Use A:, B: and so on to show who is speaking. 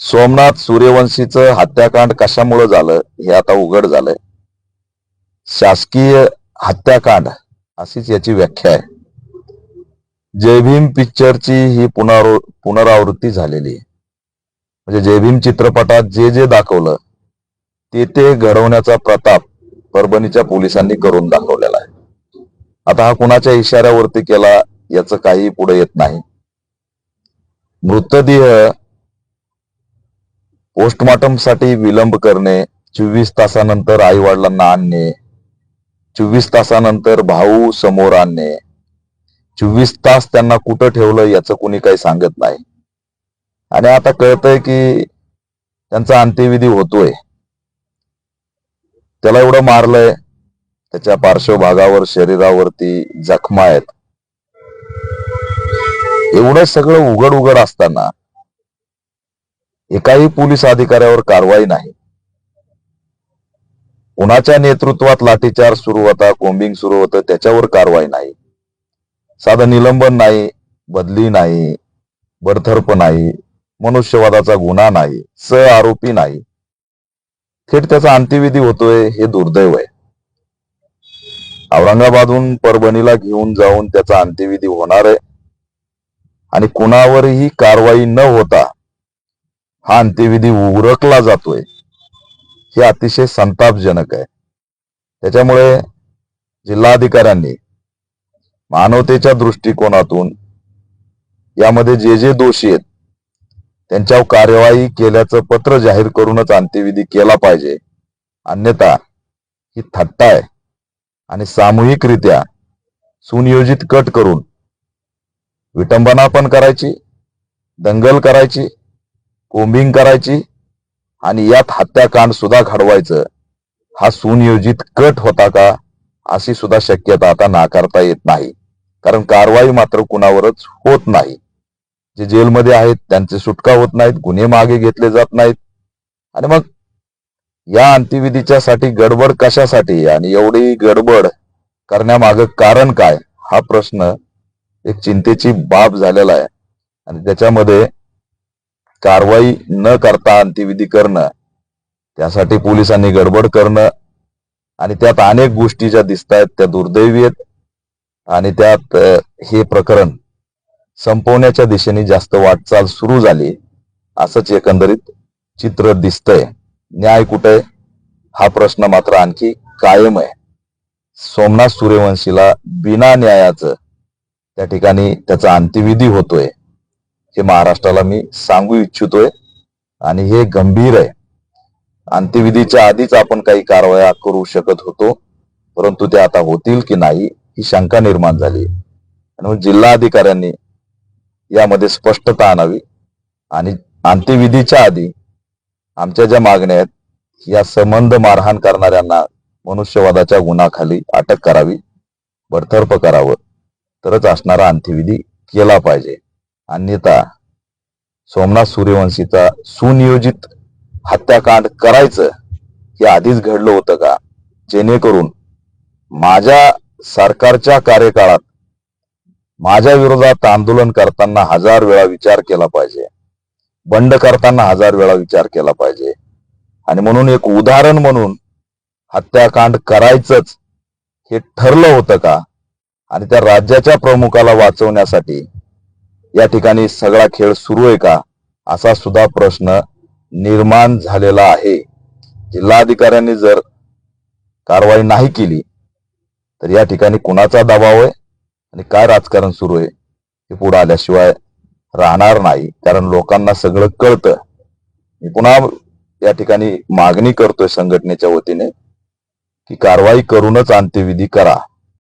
A: सोमनाथ सूर्यवंशीचं हत्याकांड कशामुळे झालं हे आता उघड झालंय. शासकीय हत्याकांड अशीच याची व्याख्या आहे. जय भीम पिक्चरची ही पुनराव पुनरावृत्ती झालेली आहे. म्हणजे जय भीम चित्रपटात जे जे दाखवलं ते ते घडवण्याचा प्रताप परभणीच्या पोलिसांनी करून दाखवलेला आहे. आता हा कुणाच्या इशाऱ्यावरती केला याचं काही पुढे येत नाही. मृतदेह पोस्टमॉर्टमसाठी विलंब करणे चोवीस तासानंतर आई वडिलांना आणणे चोवीस तासानंतर भाऊ समोर आणणे. चोवीस तास त्यांना कुठं ठेवलं याचं कुणी काही सांगत नाही. आणि आता कळतंय की त्यांचा अंत्यविधी होतोय. त्याला एवढं मारलंय त्याच्या पार्श्वभागावर शरीरावरती जखमा आहेत. एवढं सगळं उघड उघड असताना एकाही पोलीस अधिकाऱ्यावर कारवाई नाही. कुणाच्या नेतृत्वात लाठीचार्ज सुरू होता कोंबिंग सुरू होतं त्याच्यावर कारवाई नाही. साधं निलंबन नाही बदली नाही बडथर्प नाही मनुष्यवादाचा गुन्हा नाही स आरोपी नाही. थेट त्याचा अंत्यविधी होतोय हे दुर्दैव आहे. औरंगाबादहून परभणीला घेऊन जाऊन त्याचा अंत्यविधी होणार आहे. आणि कुणावरही कारवाई न होता हा अंत्यविधी उरकला जातोय हे अतिशय संतापजनक आहे. त्याच्यामुळे जिल्हाधिकाऱ्यांनी मानवतेच्या दृष्टिकोनातून यामध्ये जे जे दोषी आहेत त्यांच्यावर कार्यवाही केल्याचं पत्र जाहीर करूनच अंत्यविधी केला पाहिजे. अन्यथा ही थट्टा आहे आणि सामूहिकरित्या सुनियोजित कट करून विटंबना पण करायची दंगल करायची कोम्बिंग करायची आणि यात हत्याकांड सुद्धा घडवायचं. हा सुनियोजित कट होता का? अशी सुद्धा शक्यता आता नाकारता येत नाही. कारण कारवाई मात्र कुणावरच होत नाही. जे जेलमध्ये आहेत त्यांचे सुटका होत नाहीत गुन्हे मागे घेतले जात नाहीत. आणि मग या अंत्यविधीच्या साठी गडबड कशासाठी? आणि एवढी गडबड करण्यामागं कारण काय? हा प्रश्न एक चिंतेची बाब झालेला आहे. आणि त्याच्यामध्ये कारवाई न करता अंत्यविधी करणं त्यासाठी पोलिसांनी गडबड करणं आणि त्यात अनेक गोष्टी ज्या दिसत आहेत त्या दुर्दैवी आहेत आणि त्यात हे प्रकरण संपवण्याच्या दिशेने जास्त वाटचाल सुरू झाली असंच एकंदरीत चित्र दिसतंय. न्याय कुठे? हा प्रश्न मात्र आणखी कायम आहे. सोमनाथ सूर्यवंशीला बिना न्यायाचं त्या ठिकाणी त्याचा अंत्यविधी होतोय. हे महाराष्ट्राला मी सांगू इच्छितोय. आणि हे गंभीर आहे. अंत्यविधीच्या आधीच आपण काही कारवाया करू शकत होतो. परंतु ते आता होतील की नाही ही शंका निर्माण झाली आणि मग जिल्हा अधिकाऱ्यांनी यामध्ये स्पष्टता आणावी. आणि अंत्यविधीच्या आधी आमच्या ज्या मागण्या आहेत या संबंध मारहाण करणाऱ्यांना मनुष्यवादाच्या गुन्हाखाली अटक करावी. बडतर्फ करावं. तरच असणारा अंत्यविधी केला पाहिजे. अन्यथा सोमनाथ सूर्यवंशीचा सुनियोजित हत्याकांड करायचं हे आधीच घडलं होतं का? जेणेकरून माझ्या सरकारच्या कार्यकाळात माझ्या विरोधात आंदोलन करताना हजार वेळा विचार केला पाहिजे. बंड करताना हजार वेळा विचार केला पाहिजे. आणि म्हणून एक उदाहरण म्हणून हत्याकांड करायचंच हे ठरलं होतं का? आणि त्या राज्याच्या प्रमुखाला वाचवण्यासाठी या ठिकाणी सगळा खेळ सुरू आहे का? असा सुद्धा प्रश्न निर्माण झालेला आहे. जिल्हाधिकाऱ्यांनी जर कारवाई नाही केली तर या ठिकाणी कुणाचा दबाव आहे आणि काय राजकारण सुरू आहे हे पुढे आल्याशिवाय राहणार नाही. कारण लोकांना सगळं कळतं. मी पुन्हा या ठिकाणी मागणी करतोय संघटनेच्या वतीने की कारवाई करूनच अंत्यविधी करा.